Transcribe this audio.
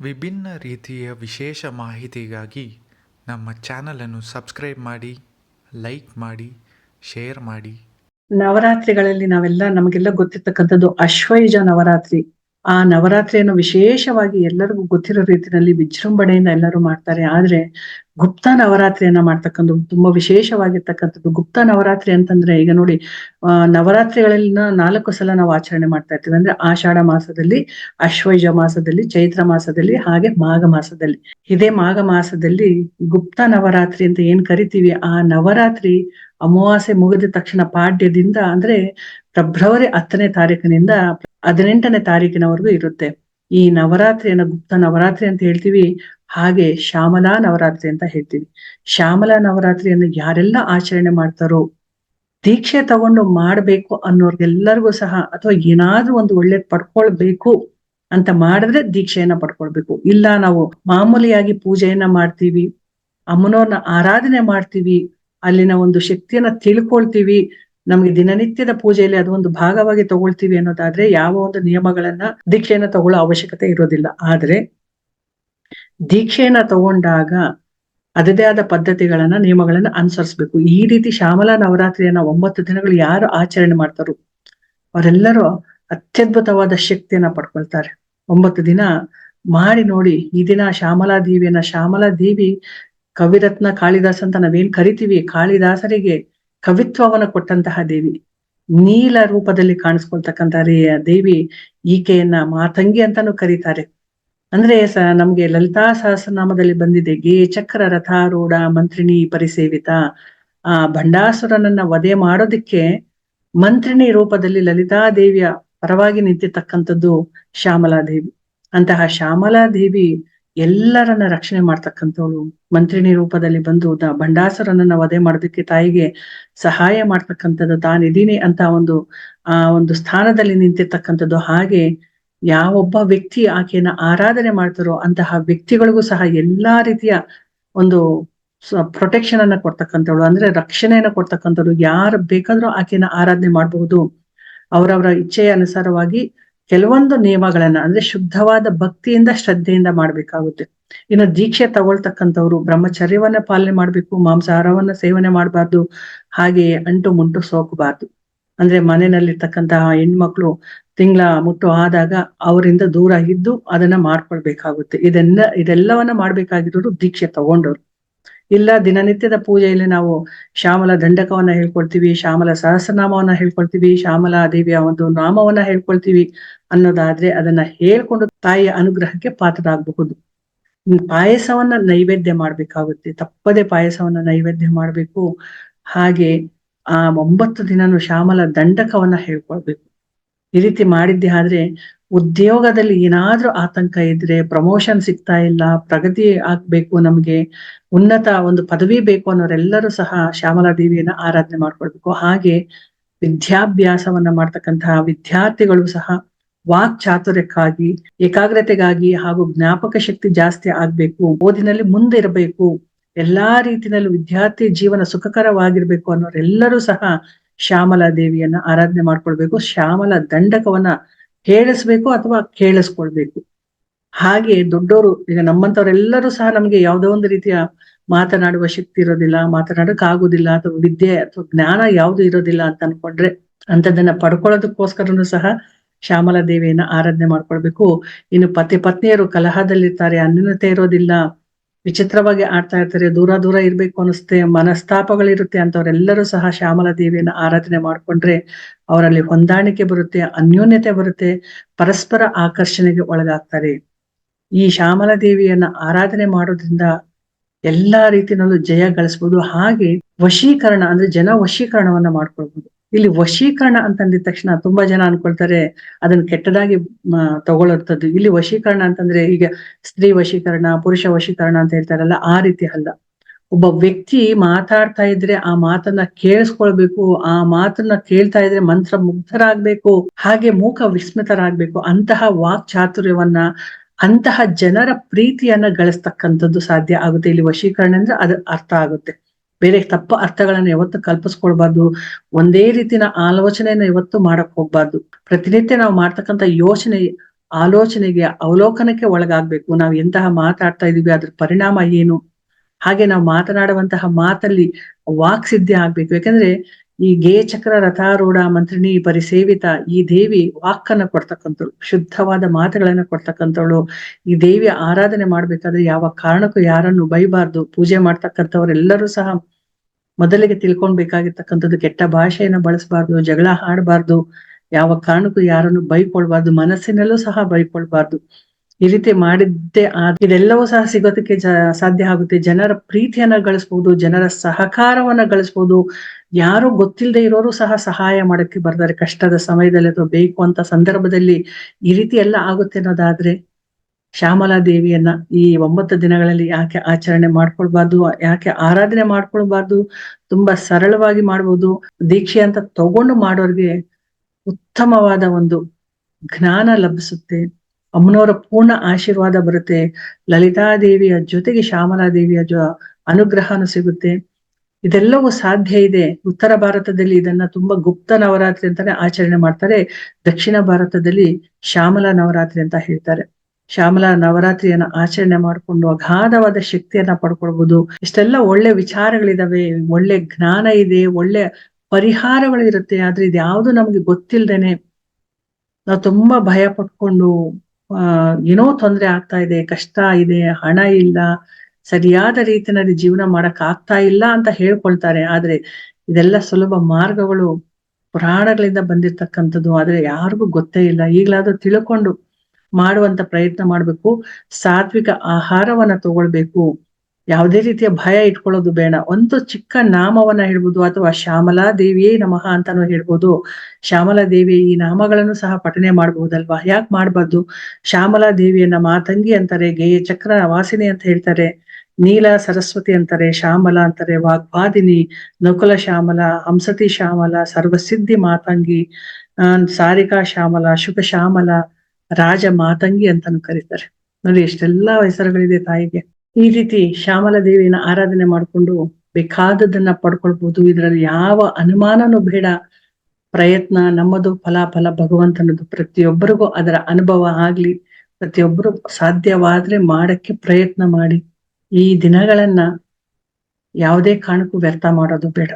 ವಿಭಿನ್ನ ರೀತಿಯ ವಿಶೇಷ ಮಾಹಿತಿಗಾಗಿ ನಮ್ಮ ಚಾನಲನ್ನು ಸಬ್ಸ್ಕ್ರೈಬ್ ಮಾಡಿ, ಲೈಕ್ ಮಾಡಿ, ಶೇರ್ ಮಾಡಿ. ನವರಾತ್ರಿಗಳಲ್ಲಿ ನಾವೆಲ್ಲ ನಮಗೆಲ್ಲ ಗೊತ್ತಿರ್ತಕ್ಕಂಥದ್ದು ಅಶ್ವಯುಜ ನವರಾತ್ರಿ. ಆ ನವರಾತ್ರಿಯನ್ನು ವಿಶೇಷವಾಗಿ ಎಲ್ಲರಿಗೂ ಗೊತ್ತಿರೋ ರೀತಿಯಲ್ಲಿ ವಿಜೃಂಭಣೆಯಿಂದ ಎಲ್ಲರೂ ಮಾಡ್ತಾರೆ. ಆದ್ರೆ ಗುಪ್ತ ನವರಾತ್ರಿಯನ್ನ ಮಾಡ್ತಕ್ಕಂಥದ್ದು ತುಂಬಾ ವಿಶೇಷವಾಗಿರ್ತಕ್ಕಂಥದ್ದು. ಗುಪ್ತ ನವರಾತ್ರಿ ಅಂತಂದ್ರೆ ಈಗ ನೋಡಿ, ಆ ನವರಾತ್ರಿಗಳಲ್ಲಿನ ನಾಲ್ಕು ಸಲ ನಾವು ಆಚರಣೆ ಮಾಡ್ತಾ ಇರ್ತೀವಿ. ಅಂದ್ರೆ ಆಷಾಢ ಮಾಸದಲ್ಲಿ ಅಶ್ವಯುಜ ಮಾಸದಲ್ಲಿ, ಚೈತ್ರ ಮಾಸದಲ್ಲಿ, ಹಾಗೆ ಮಾಘ ಮಾಸದಲ್ಲಿ. ಇದೇ ಮಾಘ ಮಾಸದಲ್ಲಿ ಗುಪ್ತ ನವರಾತ್ರಿ ಅಂತ ಏನ್ ಕರಿತೀವಿ? ಆ ನವರಾತ್ರಿ ಅಮಾವಾಸ್ಯೆ ಮುಗಿದ ತಕ್ಷಣ ಪಾಡ್ಯದಿಂದ ಅಂದ್ರೆ ಫೆಬ್ರವರಿ ಹತ್ತನೇ ತಾರೀಕಿನಿಂದ ಹದಿನೆಂಟನೇ ತಾರೀಕಿನವರೆಗೂ ಇರುತ್ತೆ. ಈ ನವರಾತ್ರಿಯನ್ನ ಗುಪ್ತ ನವರಾತ್ರಿ ಅಂತ ಹೇಳ್ತೀವಿ. ಹಾಗೆ ಶ್ಯಾಮಲಾ ನವರಾತ್ರಿ ಅಂತ ಹೇಳ್ತೀವಿ. ಶ್ಯಾಮಲಾ ನವರಾತ್ರಿಯನ್ನು ಯಾರೆಲ್ಲ ಆಚರಣೆ ಮಾಡ್ತಾರೋ, ದೀಕ್ಷೆ ತಗೊಂಡು ಮಾಡ್ಬೇಕು ಅನ್ನೋರ್ಗೆಲ್ಲರಿಗೂ ಸಹ ಅಥವಾ ಏನಾದ್ರೂ ಒಂದು ಒಳ್ಳೇದ್ ಪಡ್ಕೊಳ್ಬೇಕು ಅಂತ ಮಾಡಿದ್ರೆ ದೀಕ್ಷೆಯನ್ನ ಪಡ್ಕೊಳ್ಬೇಕು. ಇಲ್ಲ ನಾವು ಮಾಮೂಲಿಯಾಗಿ ಪೂಜೆಯನ್ನ ಮಾಡ್ತೀವಿ, ಅಮ್ಮನವ್ರನ್ನ ಆರಾಧನೆ ಮಾಡ್ತೀವಿ, ಅಲ್ಲಿನ ಒಂದು ಶಕ್ತಿಯನ್ನ ತಿಳ್ಕೊಳ್ತೀವಿ ನಮ್ಗೆ ದಿನನಿತ್ಯದ ಪೂಜೆಯಲ್ಲಿ ಅದೊಂದು ಭಾಗವಾಗಿ ತಗೊಳ್ತೀವಿ ಅನ್ನೋದಾದ್ರೆ ಯಾವ ಒಂದು ನಿಯಮಗಳನ್ನ ದೀಕ್ಷೆಯನ್ನ ತಗೊಳ್ಳೋ ಅವಶ್ಯಕತೆ ಇರೋದಿಲ್ಲ. ಆದ್ರೆ ದೀಕ್ಷೆಯನ್ನ ತಗೊಂಡಾಗ ಅದದೇ ಆದ ಪದ್ಧತಿಗಳನ್ನ, ನಿಯಮಗಳನ್ನ ಅನುಸರಿಸಬೇಕು. ಈ ರೀತಿ ಶ್ಯಾಮಲಾ ನವರಾತ್ರಿಯನ್ನ ಒಂಬತ್ತು ದಿನಗಳು ಯಾರು ಆಚರಣೆ ಮಾಡ್ತಾರೋ ಅವರೆಲ್ಲರೂ ಅತ್ಯದ್ಭುತವಾದ ಶಕ್ತಿಯನ್ನ ಪಡ್ಕೊಳ್ತಾರೆ. ಒಂಬತ್ತು ದಿನ ಮಾಡಿ ನೋಡಿ, ಈ ದಿನ ಶ್ಯಾಮಲಾ ದೇವಿಯನ್ನ, ಶ್ಯಾಮಲಾ ದೇವಿ ಕವಿರತ್ನ ಕಾಳಿದಾಸ ಅಂತ ನಾವೇನ್ ಕರಿತೀವಿ? ಕಾಳಿದಾಸರಿಗೆ ಕವಿತ್ವವನ್ನ ಕೊಟ್ಟಂತಹ ದೇವಿ, ನೀಲ ರೂಪದಲ್ಲಿ ಕಾಣಿಸ್ಕೊಳ್ತಕ್ಕಂತಹ ದೇವಿ ಈಕೆಯನ್ನ ಮಾತಂಗಿ ಅಂತಾನು ಕರೀತಾರೆ. ಅಂದ್ರೆ ಸ, ನಮ್ಗೆ ಲಲಿತಾ ಸಹಸ್ರನಾಮದಲ್ಲಿ ಬಂದಿದೆ, ಗೇ ಚಕ್ರ ರಥಾರೂಢ ಮಂತ್ರಿಣಿ ಪರಿಸೇವಿತ. ಆ ಭಂಡಾಸುರನನ್ನ ವಧೆ ಮಾಡೋದಿಕ್ಕೆ ಮಂತ್ರಿಣಿ ರೂಪದಲ್ಲಿ ಲಲಿತಾ ದೇವಿಯ ಪರವಾಗಿ ನಿಂತಿರ್ತಕ್ಕಂಥದ್ದು ಶ್ಯಾಮಲಾ ದೇವಿ ಅಂತಹ ಶ್ಯಾಮಲಾ ದೇವಿ ಎಲ್ಲರನ್ನ ರಕ್ಷಣೆ ಮಾಡ್ತಕ್ಕಂಥವಳು, ಮಂತ್ರಿಣಿ ರೂಪದಲ್ಲಿ ಬಂದು ದ ಭಂಡಾಸುರನನ್ನ ವಧೆ ಮಾಡೋದಕ್ಕೆ ತಾಯಿಗೆ ಸಹಾಯ ಮಾಡ್ತಕ್ಕಂಥದ್ದು ತಾನಿದೀನಿ ಅಂತ ಒಂದು, ಆ ಒಂದು ಸ್ಥಾನದಲ್ಲಿ ನಿಂತಿರ್ತಕ್ಕಂಥದ್ದು. ಹಾಗೆ ಯಾವೊಬ್ಬ ವ್ಯಕ್ತಿ ಆಕೆಯನ್ನ ಆರಾಧನೆ ಮಾಡ್ತಾರೋ ಅಂತಹ ವ್ಯಕ್ತಿಗಳಿಗೂ ಸಹ ಎಲ್ಲಾ ರೀತಿಯ ಒಂದು ಪ್ರೊಟೆಕ್ಷನ್ ಅನ್ನ ಕೊಡ್ತಕ್ಕಂಥವ್ಳು. ಅಂದ್ರೆ ರಕ್ಷಣೆಯನ್ನ ಕೊಡ್ತಕ್ಕಂಥವ್ಳು. ಯಾರು ಬೇಕಾದ್ರೂ ಆಕೆಯನ್ನ ಆರಾಧನೆ ಮಾಡಬಹುದು ಅವರವರ ಇಚ್ಛೆಯ ಅನುಸಾರವಾಗಿ ಕೆಲವೊಂದು ನಿಯಮಗಳನ್ನ, ಅಂದ್ರೆ ಶುದ್ಧವಾದ ಭಕ್ತಿಯಿಂದ ಶ್ರದ್ಧೆಯಿಂದ ಮಾಡ್ಬೇಕಾಗುತ್ತೆ. ಇನ್ನು ದೀಕ್ಷೆ ತಗೊಳ್ತಕ್ಕಂಥವ್ರು, ಬ್ರಹ್ಮಚರ್ಯವನ್ನ ಪಾಲನೆ ಮಾಡ್ಬೇಕು, ಮಾಂಸಾಹಾರವನ್ನ ಸೇವನೆ ಮಾಡಬಾರ್ದು, ಹಾಗೆಯೇ ಅಂಟು ಮುಂಟು ಸೋಕಬಾರ್ದು. ಅಂದ್ರೆ ಮನೆಯಲ್ಲಿರ್ತಕ್ಕಂತಹ ಹೆಣ್ಮಕ್ಳು ತಿಂಗಳ ಮುಟ್ಟು ಆದಾಗ ಅವರಿಂದ ದೂರ ಇದ್ದು ಅದನ್ನ ಮಾಡ್ಕೊಳ್ಬೇಕಾಗುತ್ತೆ. ಇದೆಲ್ಲ, ಇದೆಲ್ಲವನ್ನ ಮಾಡ್ಬೇಕಾಗಿರೋರು ದೀಕ್ಷೆ ತಗೊಂಡವ್ರು. ಇಲ್ಲ, ದಿನನಿತ್ಯದ ಪೂಜೆಯಲ್ಲಿ ನಾವು ಶ್ಯಾಮಲ ದಂಡಕವನ್ನ ಹೇಳ್ಕೊಳ್ತೀವಿ, ಶ್ಯಾಮಲ ಸಹಸ್ರನಾಮವನ್ನ ಹೇಳ್ಕೊಳ್ತೀವಿ, ಶ್ಯಾಮಲ ದೇವಿಯ ಒಂದು ನಾಮವನ್ನ ಹೇಳ್ಕೊಳ್ತೀವಿ ಅನ್ನೋದಾದ್ರೆ ಅದನ್ನ ಹೇಳ್ಕೊಂಡು ತಾಯಿಯ ಅನುಗ್ರಹಕ್ಕೆ ಪಾತ್ರರಾಗಬಹುದು. ಪಾಯಸವನ್ನ ನೈವೇದ್ಯ ಮಾಡ್ಬೇಕಾಗುತ್ತೆ. ತಪ್ಪದೆ ಪಾಯಸವನ್ನ ನೈವೇದ್ಯ ಮಾಡ್ಬೇಕು. ಹಾಗೆ ಆ ಒಂಬತ್ತು ದಿನನು ಶ್ಯಾಮಲ ದಂಡಕವನ್ನ ಹೇಳ್ಕೊಳ್ಬೇಕು. ಈ ರೀತಿ ಮಾಡಿದ್ದೆ ಆದ್ರೆ ಉದ್ಯೋಗದಲ್ಲಿ ಏನಾದ್ರೂ ಆತಂಕ ಇದ್ರೆ ಪ್ರಮೋಷನ್ ಸಿಗ್ತಾ ಇಲ್ಲ, ಪ್ರಗತಿ ಆಗ್ಬೇಕು ನಮ್ಗೆ, ಉನ್ನತ ಒಂದು ಪದವಿ ಬೇಕು ಅನ್ನೋರೆಲ್ಲರೂ ಸಹ ಶ್ಯಾಮಲಾ ದೇವಿಯನ್ನ ಆರಾಧನೆ ಮಾಡ್ಕೊಳ್ಬೇಕು. ಹಾಗೆ ವಿದ್ಯಾಭ್ಯಾಸವನ್ನ ಮಾಡ್ತಕ್ಕಂತಹ ವಿದ್ಯಾರ್ಥಿಗಳು ಸಹ ವಾಕ್ ಚಾತುರ್ಯಕ್ಕಾಗಿ, ಏಕಾಗ್ರತೆಗಾಗಿ ಹಾಗೂ ಜ್ಞಾಪಕ ಶಕ್ತಿ ಜಾಸ್ತಿ ಆಗ್ಬೇಕು, ಓದಿನಲ್ಲಿ ಮುಂದೆ ಇರಬೇಕು, ಎಲ್ಲಾ ರೀತಿಯಲ್ಲೂ ವಿದ್ಯಾರ್ಥಿ ಜೀವನ ಸುಖಕರವಾಗಿರ್ಬೇಕು ಅನ್ನೋರೆಲ್ಲರೂ ಸಹ ಶ್ಯಾಮಲಾ ದೇವಿಯನ್ನ ಆರಾಧನೆ ಮಾಡ್ಕೊಳ್ಬೇಕು, ಶ್ಯಾಮಲ ದಂಡಕವನ್ನ ಹೇಳಿಸ್ಬೇಕು ಅಥವಾ ಕೇಳಿಸ್ಕೊಳ್ಬೇಕು. ಹಾಗೆ ದೊಡ್ಡವರು ಈಗ ನಮ್ಮಂತವರೆಲ್ಲರೂ ಸಹ ನಮ್ಗೆ ಯಾವುದೋ ಒಂದು ರೀತಿಯ ಮಾತನಾಡುವ ಶಕ್ತಿ ಇರೋದಿಲ್ಲ, ಮಾತನಾಡಕ್ ಆಗುದಿಲ್ಲ, ಅಥವಾ ವಿದ್ಯೆ ಅಥವಾ ಜ್ಞಾನ ಯಾವ್ದು ಇರೋದಿಲ್ಲ ಅಂತ ಅನ್ಕೊಂಡ್ರೆ ಅಂತದನ್ನ ಪಡ್ಕೊಳ್ಳೋದಕ್ಕೋಸ್ಕರನು ಸಹ ಶ್ಯಾಮಲಾ ದೇವಿಯನ್ನ ಆರಾಧನೆ ಮಾಡ್ಕೊಳ್ಬೇಕು. ಇನ್ನು ಪತಿ ಪತ್ನಿಯರು ಕಲಹದಲ್ಲಿರ್ತಾರೆ ಅನ್ಯೂನತೆ ಇರೋದಿಲ್ಲ ವಿಚಿತ್ರವಾಗಿ ಆಡ್ತಾ ಇರ್ತಾರೆ, ದೂರ ದೂರ ಇರ್ಬೇಕು ಅನಿಸುತ್ತೆ ಮನಸ್ತಾಪಗಳಿರುತ್ತೆ ಅಂತವರೆಲ್ಲರೂ ಸಹ ಶ್ಯಾಮಲಾ ದೇವಿಯನ್ನ ಆರಾಧನೆ ಮಾಡ್ಕೊಂಡ್ರೆ ಅವರಲ್ಲಿ ಹೊಂದಾಣಿಕೆ ಬರುತ್ತೆ, ಅನ್ಯೋನ್ಯತೆ ಬರುತ್ತೆ, ಪರಸ್ಪರ ಆಕರ್ಷಣೆಗೆ ಒಳಗಾಗ್ತಾರೆ. ಈ ಶ್ಯಾಮಲಾ ದೇವಿಯನ್ನ ಆರಾಧನೆ ಮಾಡೋದ್ರಿಂದ ಎಲ್ಲಾ ರೀತಿಯಲ್ಲೂ ಜಯ ಗಳಿಸ್ಬೋದು. ಹಾಗೆ ವಶೀಕರಣ ಅಂದ್ರೆ ಜನ ವಶೀಕರಣವನ್ನ ಮಾಡ್ಕೊಳ್ಬಹುದು ಇಲ್ಲಿ ವಶೀಕರಣ ಅಂತಂದಿದ ತಕ್ಷಣ ತುಂಬಾ ಜನ ಅನ್ಕೊಳ್ತಾರೆ, ಅದನ್ನ ಕೆಟ್ಟದಾಗಿ ತಗೊಳ್ಳೋಂಥದ್ದು ಇಲ್ಲಿ ವಶೀಕರಣ ಅಂತಂದ್ರೆ ಈಗ ಸ್ತ್ರೀ ವಶೀಕರಣ, ಪುರುಷ ವಶೀಕರಣ ಅಂತ ಹೇಳ್ತಾರಲ್ಲ, ಆ ರೀತಿ ಅಲ್ಲ. ಒಬ್ಬ ವ್ಯಕ್ತಿ ಮಾತಾಡ್ತಾ ಇದ್ರೆ ಆ ಮಾತನ್ನ ಕೇಳಿಸ್ಕೊಳ್ಬೇಕು, ಆ ಮಾತನ್ನ ಕೇಳ್ತಾ ಇದ್ರೆ ಮಂತ್ರ ಮುಗ್ಧರಾಗ್ಬೇಕು ಹಾಗೆ ಮೂಕ ವಿಸ್ಮಿತರಾಗ್ಬೇಕು, ಅಂತಹ ವಾಕ್ ಚಾತುರ್ಯವನ್ನ, ಅಂತಹ ಜನರ ಪ್ರೀತಿಯನ್ನ ಗಳಿಸ್ತಕ್ಕಂಥದ್ದು ಸಾಧ್ಯ ಆಗುತ್ತೆ. ಇಲ್ಲಿ ವಶೀಕರಣ ಅಂದ್ರೆ ಅದು ಅರ್ಥ ಆಗುತ್ತೆ. ಬೇರೆ ತಪ್ಪ ಅರ್ಥಗಳನ್ನ ಯಾವತ್ತು ಕಲ್ಪಿಸ್ಕೊಳ್ಬಾರ್ದು. ಒಂದೇ ರೀತಿನ ಆಲೋಚನೆಯನ್ನ ಯಾವತ್ತು ಮಾಡಕ್ ಹೋಗ್ಬಾರ್ದು. ಪ್ರತಿನಿತ್ಯ ನಾವು ಮಾಡ್ತಕ್ಕಂಥ ಯೋಚನೆ, ಆಲೋಚನೆಗೆ ಅವಲೋಕನಕ್ಕೆ ಒಳಗಾಗ್ಬೇಕು. ನಾವು ಎಂತಹ ಮಾತಾಡ್ತಾ ಇದೀವಿ, ಅದ್ರ ಪರಿಣಾಮ ಏನು? ಹಾಗೆ ನಾವು ಮಾತನಾಡುವಂತಹ ಮಾತಲ್ಲಿ ವಾಕ್ ಸಿದ್ಧಿ ಆಗ್ಬೇಕು. ಯಾಕಂದ್ರೆ ಈ ಗೇ ಚಕ್ರ ರಥಾರೂಢ ಮಂತ್ರಿಣಿ ಪರಿಸೇವಿತ ಈ ದೇವಿ ವಾಕನ್ನ ಕೊಡ್ತಕ್ಕಂಥಳು ಶುದ್ಧವಾದ ಮಾತುಗಳನ್ನ ಕೊಡ್ತಕ್ಕಂಥವಳು. ಈ ದೇವಿಯ ಆರಾಧನೆ ಮಾಡ್ಬೇಕಾದ್ರೆ ಯಾವ ಕಾರಣಕ್ಕೂ ಯಾರನ್ನು ಬೈಬಾರ್ದು. ಪೂಜೆ ಮಾಡ್ತಕ್ಕಂಥವ್ರೆಲ್ಲರೂ ಸಹ ಮೊದಲಿಗೆ ತಿಳ್ಕೊಳ್ಬೇಕಾಗಿರ್ತಕ್ಕಂಥದ್ದು ಕೆಟ್ಟ ಭಾಷೆಯನ್ನು ಬಳಸಬಾರ್ದು, ಜಗಳ ಆಡಬಾರ್ದು. ಯಾವ ಕಾರಣಕ್ಕೂ ಯಾರನ್ನು ಬೈಕೊಳ್ಬಾರ್ದು. ಮನಸ್ಸಿನಲ್ಲೂ ಸಹ ಬೈಕೊಳ್ಬಾರ್ದು. ಈ ರೀತಿ ಮಾಡಿದ್ದೆ ಇದೆಲ್ಲವೂ ಸಹ ಸಿಗೋದಕ್ಕೆ ಸಾಧ್ಯ ಆಗುತ್ತೆ. ಜನರ ಪ್ರೀತಿಯನ್ನ ಗಳಿಸ್ಬೋದು, ಜನರ ಸಹಕಾರವನ್ನ ಗಳಿಸ್ಬೋದು. ಯಾರು ಗೊತ್ತಿಲ್ಲದೆ ಇರೋರು ಸಹ ಸಹಾಯ ಮಾಡಕ್ಕೆ ಬರ್ತಾರೆ. ಕಷ್ಟದ ಸಮಯದಲ್ಲಿ ಅಥವಾ ಬೇಕು ಅಂತ ಸಂದರ್ಭದಲ್ಲಿ ಈ ರೀತಿ ಎಲ್ಲ ಆಗುತ್ತೆ ಅನ್ನೋದಾದ್ರೆ ಶ್ಯಾಮಲಾ ದೇವಿಯನ್ನ ಈ ಒಂಬತ್ತು ದಿನಗಳಲ್ಲಿ ಯಾಕೆ ಆಚರಣೆ ಮಾಡ್ಕೊಳ್ಬಾರ್ದು, ಯಾಕೆ ಆರಾಧನೆ ಮಾಡ್ಕೊಳ್ಬಾರ್ದು, ತುಂಬಾ ಸರಳವಾಗಿ ಮಾಡ್ಬೋದು. ದೀಕ್ಷೆ ಅಂತ ತಗೊಂಡು ಮಾಡೋರ್ಗೆ ಉತ್ತಮವಾದ ಒಂದು ಜ್ಞಾನ ಲಭಿಸುತ್ತೆ. ಅಮ್ಮನವರ ಪೂರ್ಣ ಆಶೀರ್ವಾದ ಬರುತ್ತೆ. ಲಲಿತಾದೇವಿಯ ಜೊತೆಗೆ ಶ್ಯಾಮಲಾದೇವಿಯ ಜೊ ಅನುಗ್ರಹನೂ ಸಿಗುತ್ತೆ. ಇದೆಲ್ಲವೂ ಸಾಧ್ಯ ಇದೆ. ಉತ್ತರ ಭಾರತದಲ್ಲಿ ಇದನ್ನ ತುಂಬಾ ಗುಪ್ತ ನವರಾತ್ರಿ ಅಂತಾನೆ ಆಚರಣೆ ಮಾಡ್ತಾರೆ. ದಕ್ಷಿಣ ಭಾರತದಲ್ಲಿ ಶ್ಯಾಮಲಾ ನವರಾತ್ರಿ ಅಂತ ಹೇಳ್ತಾರೆ. ಶ್ಯಾಮಲಾ ನವರಾತ್ರಿಯನ್ನ ಆಚರಣೆ ಮಾಡಿಕೊಂಡು ಅಗಾಧವಾದ ಶಕ್ತಿಯನ್ನ ಪಡ್ಕೊಳ್ಬಹುದು ಇಷ್ಟೆಲ್ಲ ಒಳ್ಳೆ ವಿಚಾರಗಳಿದಾವೆ. ಒಳ್ಳೆ ಜ್ಞಾನ ಇದೆ. ಒಳ್ಳೆ ಪರಿಹಾರಗಳು ಇರುತ್ತೆ ಆದ್ರೆ ಇದ್ಯಾವುದು ನಮ್ಗೆ ಗೊತ್ತಿಲ್ಲದೇನೆ ನಾವು ತುಂಬಾ ಭಯ ಪಟ್ಕೊಂಡು ಏನೋ ತೊಂದರೆ ಆಗ್ತಾ ಇದೆ, ಕಷ್ಟ ಇದೆ, ಹಣ ಇಲ್ಲ, ಸರಿಯಾದ ರೀತಿಯಲ್ಲಿ ಜೀವನ ಮಾಡಕ್ ಆಗ್ತಾ ಇಲ್ಲ ಅಂತ ಹೇಳ್ಕೊಳ್ತಾರೆ. ಆದ್ರೆ ಇದೆಲ್ಲ ಸುಲಭ ಮಾರ್ಗಗಳು ಪುರಾಣಗಳಿಂದ ಬಂದಿರ್ತಕ್ಕಂಥದ್ದು. ಆದ್ರೆ ಯಾರಿಗೂ ಗೊತ್ತೇ ಇಲ್ಲ. ಈಗಲಾದ್ರೂ ತಿಳ್ಕೊಂಡು ಮಾಡುವಂತ ಪ್ರಯತ್ನ ಮಾಡ್ಬೇಕು. ಸಾತ್ವಿಕ ಆಹಾರವನ್ನ ತಗೊಳ್ಬೇಕು. ಯಾವುದೇ ರೀತಿಯ ಭಯ ಇಟ್ಕೊಳ್ಳೋದು ಬೇಡ. ಒಂದು ಚಿಕ್ಕ ನಾಮವನ್ನ ಹೇಳ್ಬೋದು ಅಥವಾ ಶ್ಯಾಮಲಾ ದೇವಿಯೇ ನಮಃ ಅಂತಾನು ಹೇಳ್ಬೋದು. ಶ್ಯಾಮಲಾ ದೇವಿ ಈ ನಾಮಗಳನ್ನು ಸಹ ಪಠನೆ ಮಾಡಬಹುದಲ್ವಾ? ಯಾಕೆ ಮಾಡ್ಬಾರ್ದು? ಶ್ಯಾಮಲಾ ದೇವಿಯನ್ನ ಮಾತಂಗಿ ಅಂತಾರೆ, ಗೇಯ ಚಕ್ರ ವಾಸಿನಿ ಅಂತ ಹೇಳ್ತಾರೆ, ನೀಲ ಸರಸ್ವತಿ ಅಂತಾರೆ, ಶ್ಯಾಮಲ ಅಂತಾರೆ, ವಾಗ್ವಾದಿನಿ, ನಕುಲ ಶ್ಯಾಮಲ, ಹಂಸತಿ ಶ್ಯಾಮಲ, ಸರ್ವಸಿದ್ಧಿ ಮಾತಂಗಿ ಸಾರಿಕಾ ಶ್ಯಾಮಲ ಶುಭ ಶ್ಯಾಮಲ, ರಾಜ ಮಾತಂಗಿ ಅಂತಾನು ಕರೀತಾರೆ. ನೋಡಿ, ಎಷ್ಟೆಲ್ಲಾ ಹೆಸರುಗಳಿದೆ ತಾಯಿಗೆ. ಈ ರೀತಿ ಶ್ಯಾಮಲ ದೇವಿಯನ್ನ ಆರಾಧನೆ ಮಾಡಿಕೊಂಡು ಬೇಕಾದದನ್ನ ಪಡ್ಕೊಳ್ಬಹುದು ಇದರಲ್ಲಿ ಯಾವ ಅನುಮಾನನೂ ಬೇಡ. ಪ್ರಯತ್ನ ನಮ್ಮದು ಫಲ ಫಲ ಭಗವಂತನದು. ಪ್ರತಿಯೊಬ್ಬರಿಗೂ ಅದರ ಅನುಭವ ಆಗ್ಲಿ, ಪ್ರತಿಯೊಬ್ಬರು ಸಾಧ್ಯವಾದ್ರೆ ಮಾಡಕ್ಕೆ ಪ್ರಯತ್ನ ಮಾಡಿ. ಈ ದಿನಗಳನ್ನ ಯಾವುದೇ ಕಾರಣಕ್ಕೂ ವ್ಯರ್ಥ ಮಾಡೋದು ಬೇಡ.